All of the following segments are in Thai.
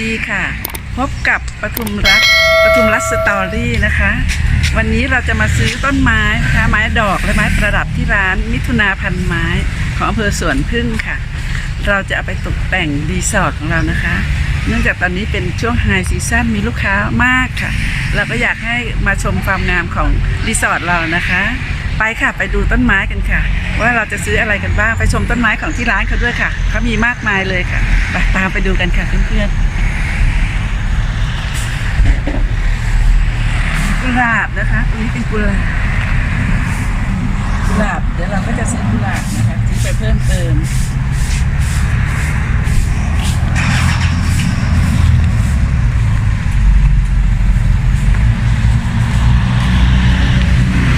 ดีค่ะ พบกับปทุมรัฐปทุมรัฐสตอรี่นะคะ วันนี้เราจะมาซื้อต้นไม้นะคะไม้ดอกและไม้ประดับที่ร้านมิถุนาพันไม้ของอำเภอสวนพึ่งค่ะ เราจะเอาไปตกแต่งรีสอร์ทของเรานะคะ เนื่องจากตอนนี้เป็นช่วงไฮซีซั่นมีลูกค้ามากค่ะ เราก็อยากให้มาชมความงามของรีสอร์ทเรานะคะ ไปค่ะไปดูต้นไม้กันค่ะ ว่าเราจะซื้ออะไรกันบ้างไปชมต้นไม้ของที่ร้านเขาด้วยค่ะเขามีมากมายเลยค่ะไปตามไปดูกันค่ะเพื่อนๆ กุหลาบนะคะตรงนี้เป็นกุหลาบกุหลาบเดี๋ยวเราก็จะซื้อกุหลาบนะคะซื้อไปเพิ่มเติม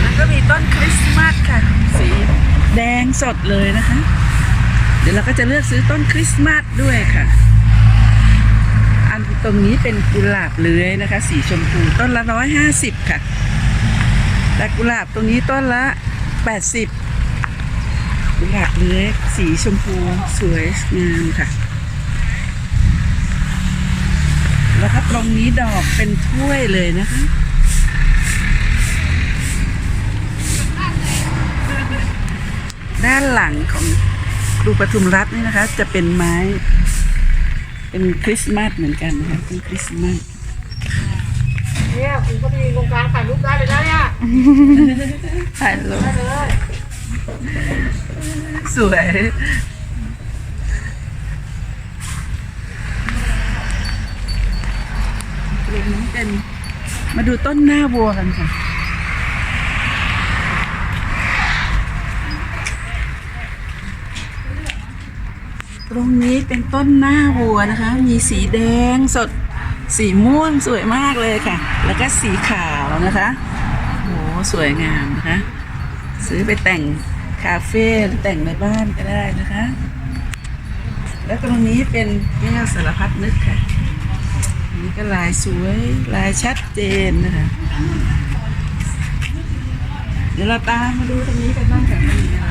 แล้วก็มีต้นคริสต์มาสค่ะ สีแดงสดเลยนะคะ เดี๋ยวเราก็จะเลือกซื้อต้นคริสต์มาสด้วยค่ะ ตรงนี้เป็นกุหลาบเลื้อยนะคะ สีชมพูต้นละร้อยห้าสิบค่ะ แต่กุหลาบตรงนี้ต้นละแปดสิบกุหลาบเลื้อยสีชมพูสวยงามค่ะ แล้วก็ตรงนี้ดอกเป็นถ้วยเลยนะคะด้านหลังของดูปทุมรัฐนี่นะคะ จะเป็นไม้ เป็นคริสต์มาสเหมือนกันนะคะเป็นคริสต์มาสเนี่ยคุณก็มีโครงการถ่ายรูปได้เลยนะเนี่ยถ่ายรูปได้เลยสวยตรงนี้เป็นมาดูต้นหน้าวัวกันค่ะ ตรงนี้เป็นต้นหน้าวัวนะคะ มีสีแดงสดสีม่วงสวยมากเลยค่ะ แล้วก็สีขาวนะคะโหสวยงามนะคะ ซื้อไปแต่งคาเฟ่แต่งในบ้านก็ได้นะคะ แล้วตรงนี้เป็นแก้วสารพัดนึกค่ะนี่ก็ลายสวยลายชัดเจนนะคะ เดี๋ยวเราตามมาดูตรงนี้กันบ้างค่ะว่ามีอะไร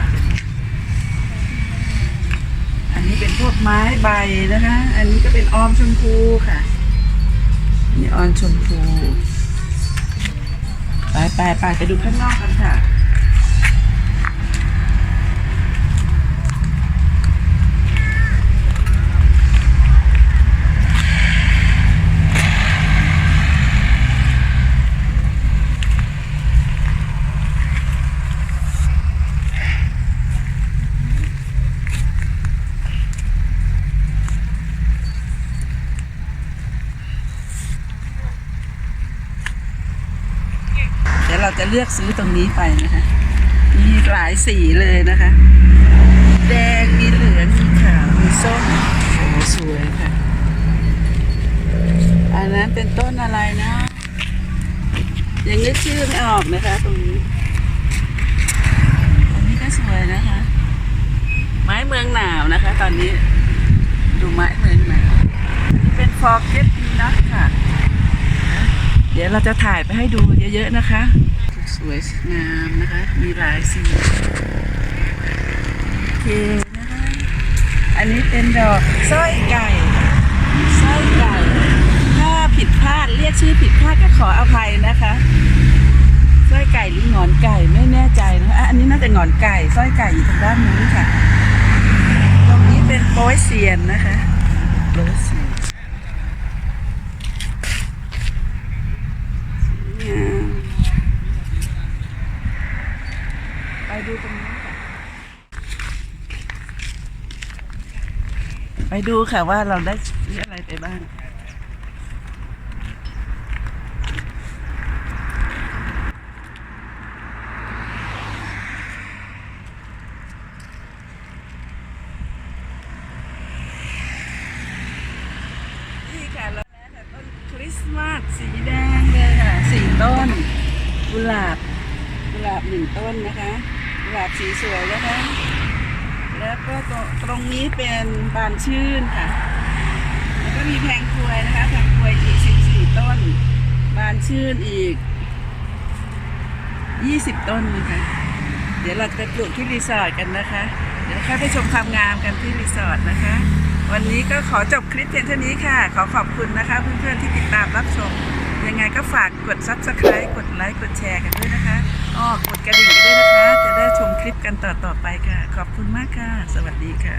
อั นี่เป็นพวกไม้ใบนะคะ อันนี้ก็เป็นออมชมพูค่ะ นี่ออมชมพู ไปไปไปไปดูข้างนอกกันค่ะ จะเลือกซื้อตรงนี้ไปนะคะ มีหลายสีเลยนะคะ แดงมีเหลืองมีขาวมีส้มโอ้สวยค่ะ อันนั้นเป็นต้นอะไรนะ ยังนึกชื่อไม่ออกนะคะ ตรงนี้ตรงนี้ก็สวยนะคะ ไม้เมืองหนาวนะคะ ตอนนี้ดูไม้เมืองหนาวนี่เป็นฟอร์เก็ตพีนัทค่ะเดี๋ยวเราจะถ่ายไปให้ดูเยอะๆนะคะ วยงามนะคะ มีหลายสีโอเคนะคะอันนี้เป็นดอกสร้อยไก่สร้อยไก่ ถ้าผิดพลาดเรียกชื่อผิดพลาดก็ขออภัยนะคะสร้อยไก่หรือหงอนไก่ไม่แน่ใจนะคะอันนี้น่าจะหงอนไก่สร้อยไก่อยู่ทางด้านนู้นค่ะ ตรงนี้เป็นโป้ยเซียนนะคะโป้ยเซียน งามไปดูตรงนี้ค่ะ ไปดูค่ะว่าเราได้ซื้ออะไรไปบ้าง นี่ค่ะเราได้แต่ต้นคริสต์มาสสีแดงเลยค่ะสี่ต้นกุหลาบกุหลาบหนึ่งต้นนะคะกุหลาบสีสวยนะคะ แล้วก็ตรงตรงนี้เป็นบานชื่นค่ะ แล้วก็มีแพงควยนะคะแพงควยอีกสิบสี่ต้น บานชื่นอีกยี่สิบต้นนะคะเดี๋ยวเราจะปปลูกที่รีสอร์ทกันนะคะ เดี๋ยวค่อยไปชมความงามกันที่รีสอร์ทนะคะ วันนี้ก็ขอจบคลิปเพียงเท่านี้ค่ะ ขอขอบคุณนะคะเพื่อนๆที่ติดตามรับชม ยังไงก็ฝากกด subscribe กดไลค์ กดแชร์กันด้วยนะคะอ้อกดกระดิ่งกันด้วยนะคะ จะได้ชมคลิปกันต่อๆไปค่ะ ขอบคุณมากค่ะ สวัสดีค่ะ